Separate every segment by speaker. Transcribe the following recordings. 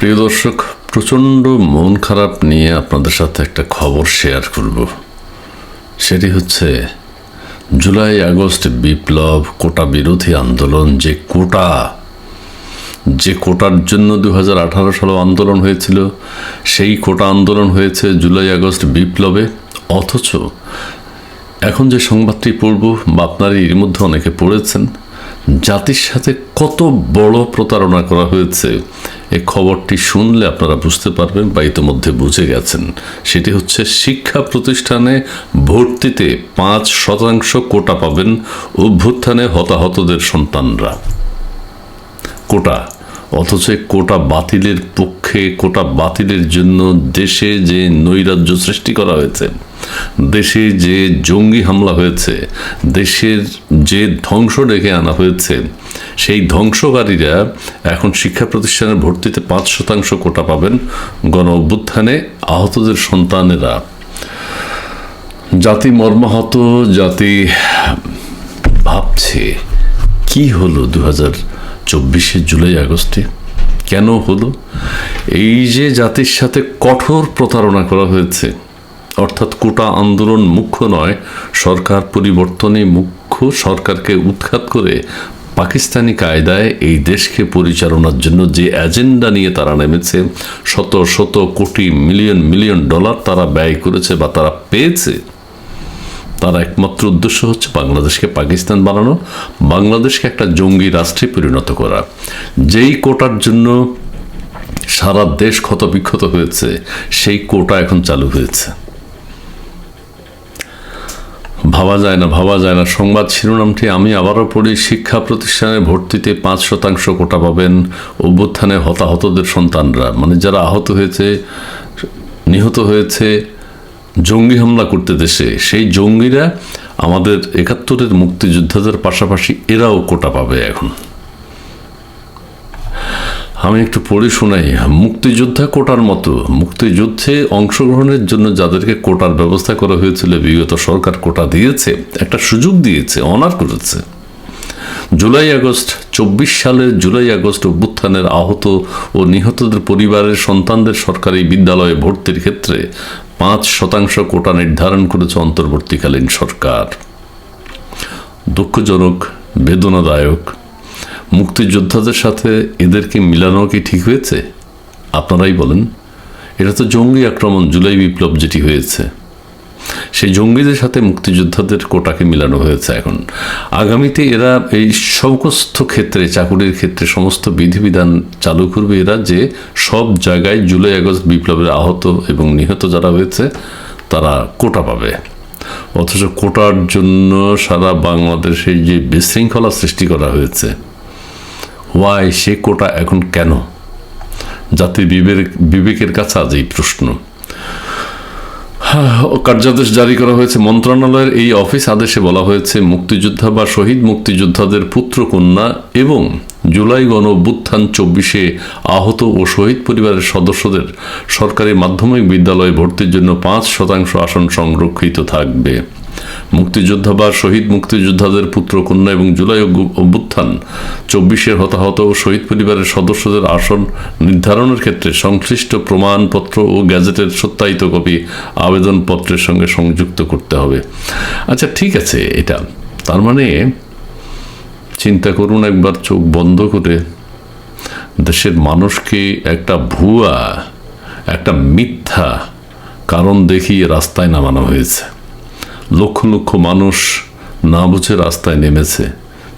Speaker 1: প্রিয় দর্শক, প্রচণ্ড মন খারাপ নিয়ে আপনাদের সাথে একটা খবর শেয়ার করব। সেটি হচ্ছে, জুলাই, আগস্ট বিপ্লব, কোটা বিরোধী আন্দোলন, যে কোটা, যে কোটার জন্য দু হাজার আঠারো সালে আন্দোলন হয়েছিল, সেই কোটা আন্দোলন হয়েছে জুলাই, আগস্ট বিপ্লবে। অথচ, এখন যে সংবাদটি পড়ব বা আপনারা এর মধ্যে অনেকে পড়েছেন জাতির সাথে কত বড় প্রতারণা করা হয়েছে, এ খবরটি শুনলে আপনারা বুঝতে পারবেন বা ইতিমধ্যে বুঝে গেছেন। সেটি হচ্ছে, শিক্ষা প্রতিষ্ঠানে ভর্তিতে পাঁচ শতাংশ কোটা পাবেন অভ্যুত্থানে হতাহতদের সন্তানরা। কোটা অথচ কোটা বাতিলের পক্ষে, কোটা বাতিলের জন্য দেশে যে নৈরাজ্য সৃষ্টি করা হয়েছে, দেশে যে জঙ্গি হামলা হয়েছে, দেশের যে ধ্বংস ডেকে আনা হয়েছে, সেই ধ্বংসকারীরা এখন শিক্ষা প্রতিষ্ঠানের ভর্তিতে পাঁচ শতাংশ কোটা পাবেন গণ অভ্যুত্থানে আহতদের সন্তানেরা। জাতি মর্মাহত, জাতি ভাবছে, কি হলো দু হাজার চব্বিশে জুলাই আগস্টে। কেন হলো? এই যে জাতির সাথে কঠোর প্রতারণা করা হয়েছে, অর্থাৎ কোটা আন্দোলন মুখ্য নয়, সরকার পরিবর্তনে মুখ্য সরকারকে উৎখাত করে পাকিস্তানি কায়দায় এই দেশকে পরিচালনার জন্য যে এজেন্ডা নিয়ে তারা নেমেছে, শত শত কোটি মিলিয়ন মিলিয়ন ডলার তারা ব্যয় করেছে বা তারা পেয়েছে তার একমাত্র উদ্দেশ্য হচ্ছে বাংলাদেশকে পাকিস্তান বানানো, বাংলাদেশকে একটা জঙ্গি রাষ্ট্রে পরিণত করা। যেই কোটার জন্য সারা দেশ ক্ষতবিক্ষত হয়েছে, সেই কোটা এখন চালু হয়েছে। ভাবা যায় না, ভাবা যায় না। সংবাদ শিরোনামটি আমি আবারও পড়ি, শিক্ষা প্রতিষ্ঠানে ভর্তিতে পাঁচ শতাংশ কোটা পাবেন অভ্যুত্থানে হতাহতদের সন্তানরা। মানে যারা আহত হয়েছে, নিহত হয়েছে জঙ্গি হামলা করতে দেশে, সেই জঙ্গিরা আমাদের একাত্তরের মুক্তিযোদ্ধাদের পাশাপাশি এরাও কোটা পাবে এখন। আমি একটু পড়ে শোনাই, মুক্তিযোদ্ধা কোটার মতো, মুক্তিযুদ্ধে অংশগ্রহণের জন্য যাদেরকে কোটার ব্যবস্থা করা হয়েছিল, বিগত সরকার কোটা দিয়েছে, একটা সুযোগ দিয়েছে অনার করেছে। জুলাই আগস্ট, চব্বিশ সালের জুলাই আগস্ট অভ্যুত্থানের আহত ও নিহতদের পরিবারের সন্তানদের সরকারি বিদ্যালয়ে ভর্তির ক্ষেত্রে পাঁচ শতাংশ কোটা নির্ধারণ করেছে অন্তর্বর্তীকালীন সরকার। দুঃখজনক, বেদনাদায়ক। মুক্তিযোদ্ধাদের সাথে এদেরকে মিলানো কি ঠিক হয়েছে? আপনারাই বলেন। এটা তো জঙ্গি আক্রমণ, জুলাই বিপ্লব যেটি হয়েছে। সেই জঙ্গিদের সাথে মুক্তিযোদ্ধাদের কোটাকে মিলানো হয়েছে এখন। আগামীতে এরা এই সমস্ত ক্ষেত্রে, চাকুরির ক্ষেত্রে সমস্ত বিধিবিধান চালু করবে এরা যে সব জায়গায় জুলাই আগস্ট বিপ্লবের আহত এবং নিহত যারা হয়েছে, তারা কোটা পাবে। অথচ কোটার জন্য সারা বাংলাদেশে যে বিশৃঙ্খলা সৃষ্টি করা হয়েছে ওয়াই সে কোটা এখন কেন? জাতির বিবেক বিবেকের কাছে আজ এই প্রশ্ন। কার্যাদেশ জারি করা হয়েছে। মন্ত্রণালয়ের এই অফিস আদেশে বলা হয়েছে, মুক্তিযোদ্ধা বা শহীদ মুক্তিযোদ্ধাদের পুত্র, কন্যা এবং জুলাই গণ অভ্যুত্থান চব্বিশে আহত ও শহীদ পরিবারের সদস্যদের সরকারি মাধ্যমিক বিদ্যালয়ে ভর্তির জন্য পাঁচ শতাংশ আসন সংরক্ষিত থাকবে। মুক্তিযোদ্ধা বা শহীদ মুক্তিযোদ্ধাদের পুত্র, কন্যা এবং জুলাই অভ্যুত্থান। চব্বিশের হতাহত ও শহীদ পরিবারের সদস্যদের আসন নির্ধারণের ক্ষেত্রে সংশ্লিষ্ট প্রমাণপত্র ও গ্যাজেটের সত্যায়িত কপি আবেদনপত্রের সঙ্গে সংযুক্ত করতে হবে। আচ্ছা ঠিক আছে এটা। তার মানে চিন্তা করুন একবার, চোখ বন্ধ করে। দেশের মানুষকে একটা ভুয়া, একটা মিথ্যা কারণ দেখিয়ে রাস্তায় নামানো হয়েছে। লক্ষ লক্ষ মানুষ না বুঝে রাস্তায় নেমেছে।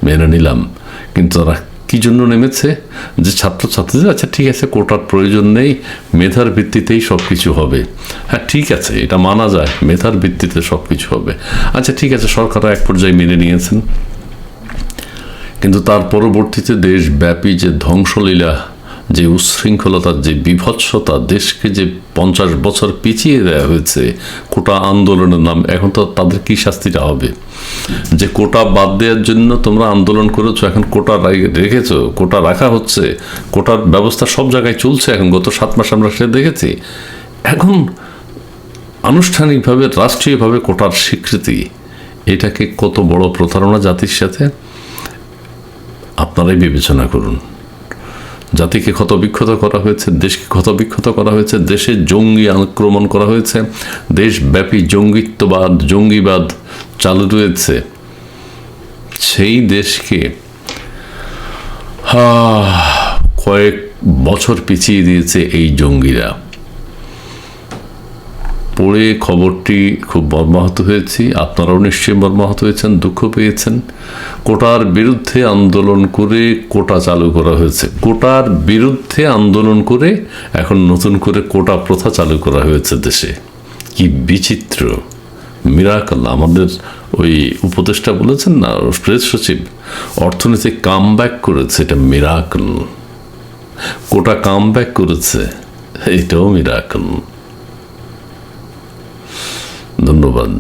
Speaker 1: মেনে নিলাম। কিন্তু তারা কি জন্য নেমেছে? যে ছাত্রছাত্রীদের আচ্ছা ঠিক আছে, কোটার প্রয়োজন নেই, মেধার ভিত্তিতেই সব কিছু হবে। হ্যাঁ ঠিক আছে, এটা মানা যায়, মেধার ভিত্তিতে সব কিছু হবে। আচ্ছা ঠিক আছে সরকার এক পর্যায়ে মেনে নিয়েছেন। কিন্তু তার পরবর্তীতে দেশব্যাপী যে ধ্বংসলীলা যে উচ্ছৃঙ্খলতার যে বিভৎসতা দেশকে যে পঞ্চাশ বছর পিছিয়ে দেওয়া হয়েছে, কোটা আন্দোলনের নাম, এখন তো তাদের কি শাস্তিটা হবে? যে কোটা বাদ দেওয়ার জন্য তোমরা আন্দোলন করেছ, এখন কোটা রেখেছো, কোটা রাখা হচ্ছে, কোটার ব্যবস্থা সব জায়গায় চলছে এখন, গত সাত মাস আমরা সে দেখেছি। এখন আনুষ্ঠানিকভাবে, রাষ্ট্রীয়ভাবে কোটার স্বীকৃতি, এটাকে কত বড় প্রতারণা জাতির সাথে? আপনারাই বিবেচনা করুন। জাতিকে ক্ষতবিক্ষত করা হয়েছে, দেশকে ক্ষতবিক্ষত করা হয়েছে, দেশে জঙ্গি আক্রমণ করা হয়েছে, দেশব্যাপী জঙ্গিত্ববাদ, জঙ্গিবাদ চালু রয়েছে। সেই দেশকে কয়েক বছর পিছিয়ে দিয়েছে এই জঙ্গিরা। পড়ে খবরটি খুব মর্মাহত হয়েছি। আপনারাও নিশ্চয়ই মর্মাহত হয়েছেন, দুঃখ পেয়েছেন। কোটার বিরুদ্ধে আন্দোলন করে কোটা চালু করা হয়েছে। কোটার বিরুদ্ধে আন্দোলন করে এখন নতুন করে কোটা প্রথা চালু করা হয়েছে দেশে। কি বিচিত্র মিরাকল। আমাদের ওই উপদেষ্টা বলেছেন না, প্রেস সচিব? অর্থনীতি কাম ব্যাক করেছে, এটা মিরাকল। কোটা কাম ব্যাক করেছে, এটাও মিরাকল। ধন্যবাদ।